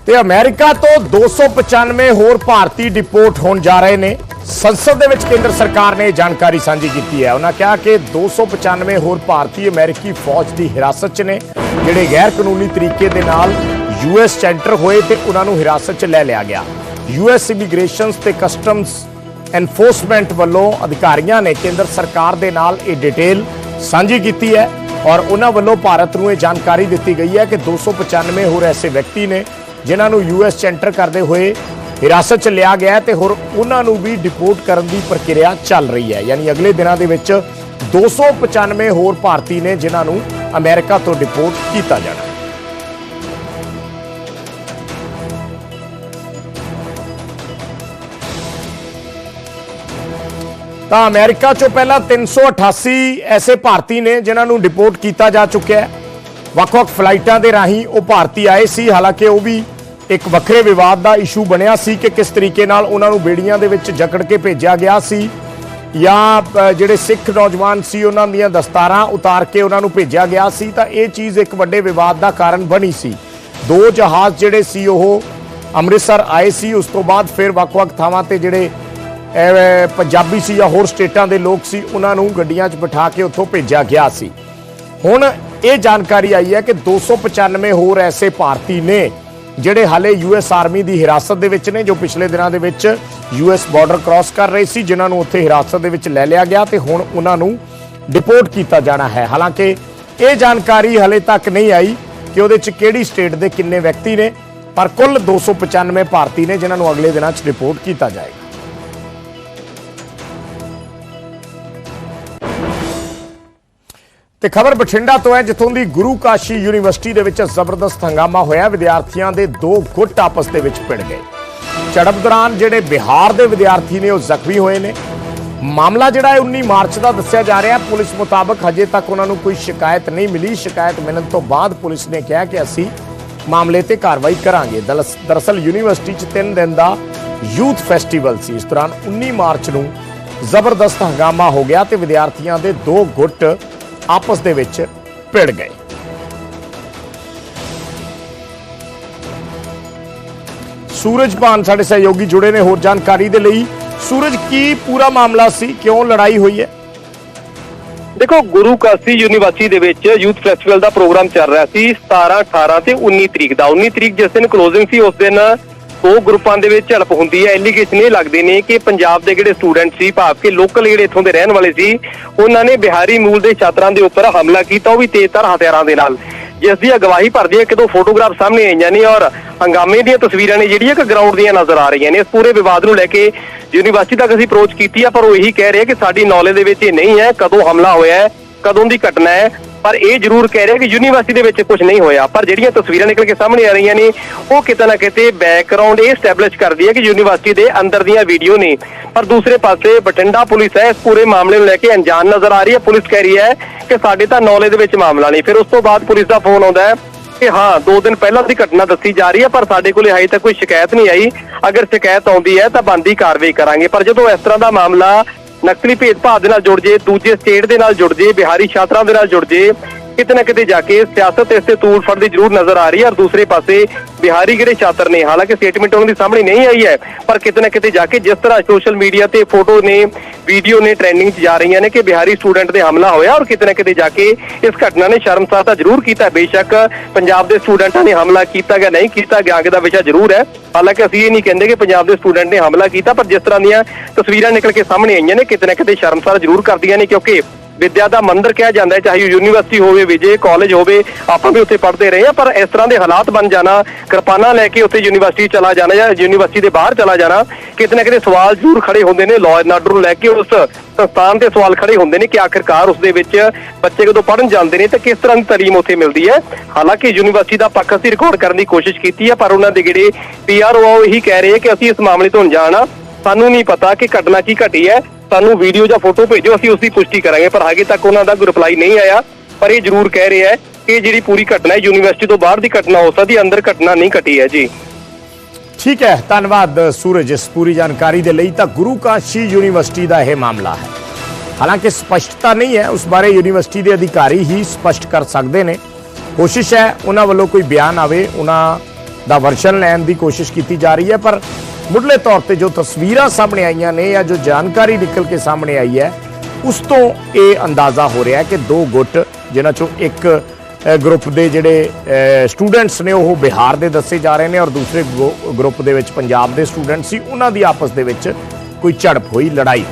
ਤੇ ਅਮਰੀਕਾ ਤੋਂ 295 ਹੋਰ ਭਾਰਤੀ ਡਿਪੋਰਟ ਹੋਣ ਜਾ ਰਹੇ ਨੇ ਸੰਸਦ ਦੇ ਵਿੱਚ ਕੇਂਦਰ ਸਰਕਾਰ ਨੇ ਇਹ ਜਾਣਕਾਰੀ ਸਾਂਝੀ ਕੀਤੀ ਹੈ ਉਹਨਾਂ ਕਿਹਾ ਕਿ 295 ਹੋਰ ਭਾਰਤੀ ਅਮਰੀਕੀ ਫੌਜ ਦੀ ਹਿਰਾਸਤ 'ਚ ਨੇ ਜਿਹੜੇ ਗੈਰ ਕਾਨੂੰਨੀ ਤਰੀਕੇ ਦੇ ਨਾਲ ਯੂਐਸ 'ਚ ਐਂਟਰ ਹੋਏ ਤੇ ਉਹਨਾਂ ਨੂੰ ਹਿਰਾਸਤ 'ਚ ਲੈ ਲਿਆ ਗਿਆ ਯੂਐਸ ਇਮੀਗ੍ਰੇਸ਼ਨਸ ਤੇ ਕਸਟਮਸ ਐਨਫੋਰਸਮੈਂਟ ਵੱਲੋਂ ਅਧਿਕਾਰੀਆਂ ਨੇ ਕੇਂਦਰ ਸਰਕਾਰ ਦੇ ਨਾਲ ਇਹ ਡਿਟੇਲ ਸਾਂਝੀ ਕੀਤੀ ਹੈ ਔਰ ਉਹਨਾਂ ਵੱਲੋਂ ਭਾਰਤ ਨੂੰ ਇਹ ਜਾਣਕਾਰੀ ਦਿੱਤੀ ਗਈ ਹੈ ਕਿ 295 ਹੋਰ ਐਸੇ ਵਿਅਕਤੀ ਨੇ ਜਿਨ੍ਹਾਂ ਨੂੰ ਯੂਐਸ ਚ ਐਂਟਰ ਕਰਦੇ ਹੋਏ ਹਿਰਾਸਤ ਚ ਲਿਆ ਗਿਆ ਹੈ ਤੇ ਹੋਰ ਉਹਨਾਂ ਨੂੰ ਵੀ ਡਿਪੋਰਟ ਕਰਨ ਦੀ ਪ੍ਰਕਿਰਿਆ ਚੱਲ ਰਹੀ ਹੈ। ਯਾਨੀ ਅਗਲੇ ਦਿਨਾਂ ਦੇ ਵਿੱਚ 295 ਹੋਰ ਭਾਰਤੀ ਨੇ ਜਿਨ੍ਹਾਂ ਨੂੰ ਅਮਰੀਕਾ ਤੋਂ ਡਿਪੋਰਟ ਕੀਤਾ ਜਾਣਾ। ਤਾਂ ਅਮਰੀਕਾ ਚੋਂ ਪਹਿਲਾਂ 388 ਐਸੇ ਭਾਰਤੀ ਨੇ ਜਿਨ੍ਹਾਂ ਨੂੰ ਡਿਪੋਰਟ ਕੀਤਾ ਜਾ ਚੁੱਕਿਆ ਹੈ। ਵੱਖ-ਵੱਖ ਫਲਾਈਟਾਂ ਦੇ ਰਾਹੀਂ ਉਹ ਭਾਰਤੀ ਆਏ ਸੀ। ਹਾਲਾਂਕਿ ਉਹ ਵੀ ਇੱਕ ਵੱਖਰੇ ਵਿਵਾਦ ਦਾ ਇਸ਼ੂ ਬਣਿਆ ਸੀ ਕਿ ਕਿਸ ਤਰੀਕੇ ਨਾਲ ਉਹਨਾਂ ਨੂੰ ਬੇੜੀਆਂ ਦੇ ਵਿੱਚ ਜਕੜ ਕੇ ਭੇਜਿਆ ਗਿਆ ਸੀ ਜਾਂ ਜਿਹੜੇ ਸਿੱਖ ਨੌਜਵਾਨ ਸੀ ਉਹਨਾਂ ਦੀਆਂ ਦਸਤਾਰਾਂ ਉਤਾਰ ਕੇ ਉਹਨਾਂ ਨੂੰ ਭੇਜਿਆ ਗਿਆ ਸੀ। ਤਾਂ ਇਹ ਚੀਜ਼ ਇੱਕ ਵੱਡੇ ਵਿਵਾਦ ਦਾ ਕਾਰਨ ਬਣੀ ਸੀ। ਦੋ ਜਹਾਜ਼ ਜਿਹੜੇ ਸੀ ਉਹ ਅੰਮ੍ਰਿਤਸਰ ਆਏ ਸੀ। ਉਸ ਤੋਂ ਬਾਅਦ ਫਿਰ ਵੱਖ-ਵੱਖ ਥਾਵਾਂ ਤੇ ਜਿਹੜੇ ਪੰਜਾਬੀ ਸੀ ਜਾਂ ਹੋਰ ਸਟੇਟਾਂ ਦੇ ਲੋਕ ਸੀ, ਉਹਨਾਂ ਨੂੰ ਗੱਡੀਆਂ 'ਚ ਬਿਠਾ ਕੇ ਉੱਥੋਂ ਭੇਜਿਆ ਗਿਆ ਸੀ। ਹੁਣ ਇਹ ਜਾਣਕਾਰੀ ਆਈ ਹੈ ਕਿ 295 ਹੋਰ ਐਸੇ ਭਾਰਤੀ ਨੇ, ਜਿਹੜੇ ਹਾਲੇ ਯੂਐਸ ਆਰਮੀ ਦੀ ਹਿਰਾਸਤ ਦੇ ਵਿੱਚ ਨੇ, ਜੋ ਪਿਛਲੇ ਦਿਨਾਂ ਦੇ ਵਿੱਚ ਯੂਐਸ ਬਾਰਡਰ ਕ੍ਰਾਸ ਕਰ ਰਹੇ ਸੀ, ਜਿਨ੍ਹਾਂ ਨੂੰ ਉੱਥੇ ਹਿਰਾਸਤ ਦੇ ਵਿੱਚ ਲੈ ਲਿਆ ਗਿਆ ਤੇ ਹੁਣ ਉਹਨਾਂ ਨੂੰ ਡਿਪੋਰਟ ਕੀਤਾ ਜਾਣਾ ਹੈ। ਹਾਲਾਂਕਿ ਇਹ ਜਾਣਕਾਰੀ ਹਲੇ ਤੱਕ ਨਹੀਂ ਆਈ ਕਿ ਉਹਦੇ 'ਚ ਕਿਹੜੀ ਸਟੇਟ ਦੇ ਕਿੰਨੇ ਵਿਅਕਤੀ ਨੇ, ਪਰ ਕੁੱਲ 295 ਭਾਰਤੀ ਨੇ, ਜਿਨ੍ਹਾਂ ਨੂੰ ਅਗਲੇ ਦਿਨਾਂ 'ਚ ਰਿਪੋਰਟ ਕੀਤਾ ਜਾਏਗਾ। ਤੇ ਖਬਰ ਬਠਿੰਡਾ ਤੋਂ ਹੈ, ਜਿੱਥੋਂ ਦੀ ਗੁਰੂ ਕਾਸ਼ੀ ਯੂਨੀਵਰਸਿਟੀ ਦੇ ਵਿੱਚ ਜ਼ਬਰਦਸਤ ਹੰਗਾਮਾ ਹੋਇਆ, ਵਿਦਿਆਰਥੀਆਂ ਦੇ ਦੋ ਗੁੱਟ ਆਪਸ ਦੇ ਵਿੱਚ ਭਿੜ ਗਏ। ਝੜਪ ਦੌਰਾਨ ਜਿਹੜੇ ਬਿਹਾਰ ਦੇ ਵਿਦਿਆਰਥੀ ਨੇ, ਉਹ ਜ਼ਖਮੀ ਹੋਏ ਨੇ। ਮਾਮਲਾ ਜਿਹੜਾ ਹੈ 19 ਮਾਰਚ ਦਾ ਦੱਸਿਆ ਜਾ ਰਿਹਾ। ਪੁਲਿਸ ਮੁਤਾਬਕ ਹਜੇ ਤੱਕ ਉਹਨਾਂ ਨੂੰ ਕੋਈ ਸ਼ਿਕਾਇਤ ਨਹੀਂ ਮਿਲੀ। ਸ਼ਿਕਾਇਤ ਮਿਲਣ ਤੋਂ ਬਾਅਦ ਪੁਲਿਸ ਨੇ ਕਿਹਾ ਕਿ ਅਸੀਂ ਮਾਮਲੇ ਤੇ ਕਾਰਵਾਈ ਕਰਾਂਗੇ। ਦਰਅਸ- ਦਰਅਸਲ ਯੂਨੀਵਰਸਿਟੀ 'ਚ 3 ਦਿਨ ਦਾ ਯੂਥ ਫੈਸਟੀਵਲ ਸੀ। ਇਸ ਦੌਰਾਨ 19 ਮਾਰਚ ਨੂੰ ਜ਼ਬਰਦਸਤ ਹੰਗਾਮਾ ਹੋ ਗਿਆ ਤੇ ਵਿਦਿਆਰਥੀਆਂ ਦੇ ਦੋ ਗੁੱਟ ਆਪਸ ਦੇ ਵਿੱਚ ਭਿੜ ਗਏ। ਸੂਰਜ ਸਾਡੇ ਸਹਿਯੋਗੀ ਜੁੜੇ ਨੇ, ਹੋਰ ਜਾਣਕਾਰੀ ਦੇ ਲਈ। ਸੂਰਜ, ਕੀ ਪੂਰਾ ਮਾਮਲਾ ਸੀ? ਕਿਉਂ ਲੜਾਈ ਹੋਈ ਹੈ? ਦੇਖੋ, ਗੁਰੂ ਕਾਸ਼ੀ ਯੂਨੀਵਰਸਿਟੀ ਦੇ ਵਿੱਚ ਯੂਥ ਫੈਸਟੀਵਲ ਦਾ ਪ੍ਰੋਗਰਾਮ ਚੱਲ ਰਿਹਾ ਸੀ 17 18 ਤੇ 19 ਤਰੀਕ ਦਾ। 19 ਤਰੀਕ ਜਿਸ ਦਿਨ ਕਲੋਜ਼ਿੰਗ ਸੀ, ਉਸ ਦਿਨ ਦੋ ਗਰੁੱਪਾਂ ਦੇ ਵਿੱਚ ਝੜਪ ਹੁੰਦੀ ਹੈ। ਐਲੀਗੇਸ਼ਨ ਇਹ ਲੱਗਦੇ ਨੇ ਕਿ ਪੰਜਾਬ ਦੇ ਜਿਹੜੇ ਸਟੂਡੈਂਟ ਸੀ, ਭਾਵ ਕਿ ਲੋਕਲ ਜਿਹੜੇ ਇੱਥੋਂ ਦੇ ਰਹਿਣ ਵਾਲੇ ਸੀ, ਉਹਨਾਂ ਨੇ ਬਿਹਾਰੀ ਮੂਲ ਦੇ ਛਾਤਰਾਂ ਦੇ ਉੱਪਰ ਹਮਲਾ ਕੀਤਾ। ਉਹ ਵੀ ਤੇਜ਼ਧਾਰ ਹਥਿਆਰਾਂ ਦੇ ਨਾਲ। ਜਿਸ ਦੀ ਅਗਵਾਈ ਭਰਦੀ ਹੈ ਕਿਦੋਂ ਫੋਟੋਗ੍ਰਾਫ ਸਾਹਮਣੇ ਆਈਆਂ ਨੇ ਔਰ ਹੰਗਾਮੇ ਦੀਆਂ ਤਸਵੀਰਾਂ ਨੇ ਜਿਹੜੀਆਂ ਕਿ ਗਰਾਊਂਡ ਦੀਆਂ ਨਜ਼ਰ ਆ ਰਹੀਆਂ ਨੇ। ਇਸ ਪੂਰੇ ਵਿਵਾਦ ਨੂੰ ਲੈ ਕੇ ਯੂਨੀਵਰਸਿਟੀ ਤੱਕ ਅਸੀਂ ਅਪਰੋਚ ਕੀਤੀ ਆ, ਪਰ ਉਹ ਇਹੀ ਕਹਿ ਰਹੇ ਕਿ ਸਾਡੀ ਨੌਲੇਜ ਦੇ ਵਿੱਚ ਇਹ ਨਹੀਂ ਹੈ ਕਦੋਂ ਹਮਲਾ ਹੋਇਆ ਹੈ। ਕਦੋਂ ਦੀ ਘਟਨਾ ਹੈ, ਪਰ ਇਹ ਜ਼ਰੂਰ ਕਹਿ ਰਿਹਾ ਕਿ ਯੂਨੀਵਰਸਿਟੀ ਦੇ ਵਿੱਚ ਕੁਝ ਨਹੀਂ ਹੋਇਆ। ਪਰ ਜਿਹੜੀਆਂ ਤਸਵੀਰਾਂ ਨਿਕਲ ਕੇ ਸਾਹਮਣੇ ਆ ਰਹੀਆਂ ਨੇ, ਉਹ ਕਿਤੇ ਨਾ ਕਿਤੇ ਬੈਕਗ੍ਰਾਉਂਡ ਇਹ ਸਟੈਬਲਿਸ਼ ਕਰਦੀ ਹੈ ਕਿ ਯੂਨੀਵਰਸਿਟੀ ਦੇ ਅੰਦਰ ਦੀਆਂ ਵੀਡੀਓ ਨੇ। ਪਰ ਦੂਸਰੇ ਪਾਸੇ ਬਠਿੰਡਾ ਪੁਲਿਸ ਹੈ, ਇਸ ਪੂਰੇ ਮਾਮਲੇ ਨੂੰ ਲੈ ਕੇ ਅਣਜਾਣ ਨਜ਼ਰ ਆ ਰਹੀ ਹੈ। ਪੁਲਿਸ ਕਹਿ ਰਹੀ ਹੈ ਕਿ ਸਾਡੇ ਤਾਂ ਨੌਲੇਜ ਦੇ ਵਿੱਚ ਮਾਮਲਾ ਨਹੀਂ। ਫਿਰ ਉਸ ਤੋਂ ਬਾਅਦ ਪੁਲਿਸ ਦਾ ਫੋਨ ਆਉਂਦਾ ਹੈ ਕਿ ਹਾਂ, ਦੋ ਦਿਨ ਪਹਿਲਾਂ ਦੀ ਘਟਨਾ ਦੱਸੀ ਜਾ ਰਹੀ ਹੈ, ਪਰ ਸਾਡੇ ਕੋਲੇ ਹਜੇ ਤੱਕ ਕੋਈ ਸ਼ਿਕਾਇਤ ਨਹੀਂ ਆਈ। ਅਗਰ ਸ਼ਿਕਾਇਤ ਆਉਂਦੀ ਹੈ ਤਾਂ ਬੰਦੀ ਕਾਰਵਾਈ ਕਰਾਂਗੇ। ਪਰ ਜਦੋਂ ਇਸ ਤਰ੍ਹਾਂ ਦਾ ਮਾਮਲਾ ਨਕਲੀ ਭੇਦਭਾਵ ਦੇ ਨਾਲ ਜੁੜ ਜੇ, ਦੂਜੇ ਸਟੇਟ ਦੇ ਨਾਲ ਜੁੜ ਜੇ, ਬਿਹਾਰੀ ਛਾਤਰਾਂ ਦੇ ਨਾਲ ਜੁੜ ਜੇ ਕਿਤੇ ਨਾ ਕਿਤੇ ਜਾ ਕੇ ਸਿਆਸਤ ਇਸ ਤੇ ਤੂੜ ਫੜਦੀ ਜ਼ਰੂਰ ਨਜ਼ਰ ਆ ਰਹੀ ਹੈ ਔਰ ਦੂਸਰੇ ਪਾਸੇ ਬਿਹਾਰੀ ਜਿਹੜੇ ਛਾਤਰ ਨੇ, ਹਾਲਾਂਕਿ ਸਟੇਟਮੈਂਟ ਉਹਨਾਂ ਦੀ ਸਾਹਮਣੇ ਨਹੀਂ ਆਈ ਹੈ, ਪਰ ਕਿਤੇ ਨਾ ਕਿਤੇ ਜਾ ਕੇ ਜਿਸ ਤਰ੍ਹਾਂ ਸੋਸ਼ਲ ਮੀਡੀਆ ਤੇ ਫੋਟੋ ਨੇ ਵੀਡੀਓ ਨੇ ਟ੍ਰੈਂਡਿੰਗ 'ਚ ਜਾ ਰਹੀਆਂ ਨੇ ਕਿ ਬਿਹਾਰੀ ਸਟੂਡੈਂਟ ਤੇ ਹਮਲਾ ਹੋਇਆ ਔਰ ਕਿਤੇ ਨਾ ਕਿਤੇ ਜਾ ਕੇ ਇਸ ਘਟਨਾ ਨੇ ਸ਼ਰਮਸਾਰ ਤਾਂ ਜ਼ਰੂਰ ਕੀਤਾ ਬੇਸ਼ੱਕ ਪੰਜਾਬ ਦੇ ਸਟੂਡੈਂਟਾਂ ਨੇ ਹਮਲਾ ਕੀਤਾ ਗਿਆ, ਨਹੀਂ ਕੀਤਾ ਗਿਆ, ਅੱਗੇ ਦਾ ਵਿਸ਼ਾ ਜ਼ਰੂਰ ਹੈ। ਹਾਲਾਂਕਿ ਅਸੀਂ ਇਹ ਨਹੀਂ ਕਹਿੰਦੇ ਕਿ ਪੰਜਾਬ ਦੇ ਸਟੂਡੈਂਟ ਨੇ ਹਮਲਾ ਕੀਤਾ, ਪਰ ਜਿਸ ਤਰ੍ਹਾਂ ਦੀਆਂ ਤਸਵੀਰਾਂ ਨਿਕਲ ਕੇ ਸਾਹਮਣੇ ਆਈਆਂ ਨੇ, ਕਿਤੇ ਨਾ ਕਿਤੇ ਸ਼ਰਮਸਾਰ ਜ਼ਰੂਰ ਕਰਦੀਆਂ ਨੇ ਕਿਉਂਕਿ ਵਿੱਦਿਆ ਦਾ ਮੰਦਿਰ ਕਿਹਾ ਜਾਂਦਾ ਹੈ, ਚਾਹੇ ਉਹ ਯੂਨੀਵਰਸਿਟੀ ਹੋਵੇ, ਵਿਜੇ ਕਾਲਜ ਹੋਵੇ, ਆਪਾਂ ਵੀ ਉੱਥੇ ਪੜ੍ਹਦੇ ਰਹੇ ਹਾਂ, ਪਰ ਇਸ ਤਰ੍ਹਾਂ ਦੇ ਹਾਲਾਤ ਬਣ ਜਾਣਾ, ਕਿਰਪਾਨਾਂ ਲੈ ਕੇ ਉੱਥੇ ਯੂਨੀਵਰਸਿਟੀ ਚਲਾ ਜਾਣਾ ਜਾਂ ਯੂਨੀਵਰਸਿਟੀ ਦੇ ਬਾਹਰ ਚਲਾ ਜਾਣਾ, ਕਿਤੇ ਨਾ ਕਿਤੇ ਸਵਾਲ ਜ਼ਰੂਰ ਖੜੇ ਹੁੰਦੇ ਨੇ ਲਾਅ ਐਂਡ ਆਰਡਰ ਨੂੰ ਲੈ ਕੇ ਉਸ ਸੰਸਥਾਨ ਤੇ ਸਵਾਲ ਖੜੇ ਹੁੰਦੇ ਨੇ ਕਿ ਆਖਿਰਕਾਰ ਉਸ ਦੇ ਵਿੱਚ ਬੱਚੇ ਕਦੋਂ ਪੜ੍ਹਨ ਜਾਂਦੇ ਨੇ ਤਾਂ ਕਿਸ ਤਰ੍ਹਾਂ ਦੀ ਤਾਲੀਮ ਉੱਥੇ ਮਿਲਦੀ ਹੈ। ਹਾਲਾਂਕਿ ਯੂਨੀਵਰਸਿਟੀ ਦਾ ਪੱਖ ਅਸੀਂ ਰਿਕਾਰਡ ਕਰਨ ਦੀ ਕੋਸ਼ਿਸ਼ ਕੀਤੀ ਹੈ, ਪਰ ਉਹਨਾਂ ਦੇ ਜਿਹੜੇ ਪੀਆਰਓ ਆ ਉਹ ਇਹੀ ਕਹਿ ਰਹੇ ਕਿ ਅਸੀਂ ਇਸ ਮਾਮਲੇ ਤੋਂ ਅਣਜਾਣ ਆ ਸਾਨੂੰ ਨਹੀਂ ਪਤਾ ਕਿ ਘਟਨਾ ਕੀ ਘਟੀ ਹੈ। ਸਾਨੂੰ ਵੀਡੀਓ ਜਾਂ ਫੋਟੋ ਭੇਜੋ, ਅਸੀਂ ਉਸ ਦੀ ਪੁਸ਼ਟੀ ਕਰਾਂਗੇ। ਪਰ ਹਾਲੇ ਤੱਕ ਉਹਨਾਂ ਦਾ ਕੋਈ ਰਿਪਲਾਈ ਨਹੀਂ ਆਇਆ। ਪਰ ਇਹ ਜ਼ਰੂਰ ਕਹਿ ਰਿਹਾ ਹੈ ਕਿ ਇਹ ਜਿਹੜੀ ਪੂਰੀ ਘਟਨਾ ਹੈ ਯੂਨੀਵਰਸਿਟੀ ਤੋਂ ਬਾਹਰ ਦੀ ਘਟਨਾ ਹੋ ਸਕਦੀ ਅੰਦਰ ਘਟਨਾ ਨਹੀਂ ਘਟੀ ਹੈ। ਜੀ। ਠੀਕ ਹੈ, ਧੰਨਵਾਦ ਸੂਰਜ ਇਸ ਪੂਰੀ ਜਾਣਕਾਰੀ ਦੇ ਲਈ। ਤਾਂ ਗੁਰੂ ਕਾਸ਼ੀ ਯੂਨੀਵਰਸਿਟੀ ਦਾ ਇਹ ਮਾਮਲਾ ਹੈ। ਹਾਲਾਂਕਿ ਸਪਸ਼ਟਤਾ ਨਹੀਂ ਹੈ, ਉਸ ਬਾਰੇ ਯੂਨੀਵਰਸਿਟੀ ਦੇ ਅਧਿਕਾਰੀ ਹੀ ਸਪਸ਼ਟ ਕਰ ਸਕਦੇ ਨੇ। ਕੋਸ਼ਿਸ਼ ਹੈ, ਉਹਨਾਂ ਵੱਲੋਂ ਕੋਈ ਬਿਆਨ ਆਵੇ, ਉਹਨਾਂ ਦਾ ਵਰਸ਼ਨ ਲੈਣ ਦੀ ਕੋਸ਼ਿਸ਼ ਕੀਤੀ ਜਾ ਰਹੀ ਹੈ, ਪਰ ਮੁੱਢਲੇ ਤੌਰ ਤੇ ਜੋ ਤਸਵੀਰਾਂ ਸਾਹਮਣੇ ਆਈਆਂ ਨੇ ਜਾਂ ਜੋ ਜਾਣਕਾਰੀ ਨਿਕਲ ਕੇ ਸਾਹਮਣੇ ਆਈ ਹੈ, ਉਸ ਤੋਂ ਇਹ ਅੰਦਾਜ਼ਾ ਹੋ ਰਿਹਾ ਹੈ ਕਿ ਦੋ ਗੁੱਟ, ਜਿਨ੍ਹਾਂ ਚੋਂ ਇੱਕ ਗਰੁੱਪ ਦੇ ਜਿਹੜੇ ਸਟੂਡੈਂਟਸ ਨੇ ਉਹ ਬਿਹਾਰ ਦੇ ਦੱਸੇ ਜਾ ਰਹੇ ਨੇ ਔਰ ਦੂਸਰੇ ਗਰੁ- ਗਰੁੱਪ ਦੇ ਵਿੱਚ ਪੰਜਾਬ ਦੇ ਸਟੂਡੈਂਟ ਸੀ, ਉਹਨਾਂ ਦੀ ਆਪਸ ਦੇ ਵਿੱਚ ਕੋਈ ਝੜਪ ਹੋਈ, ਲੜਾਈ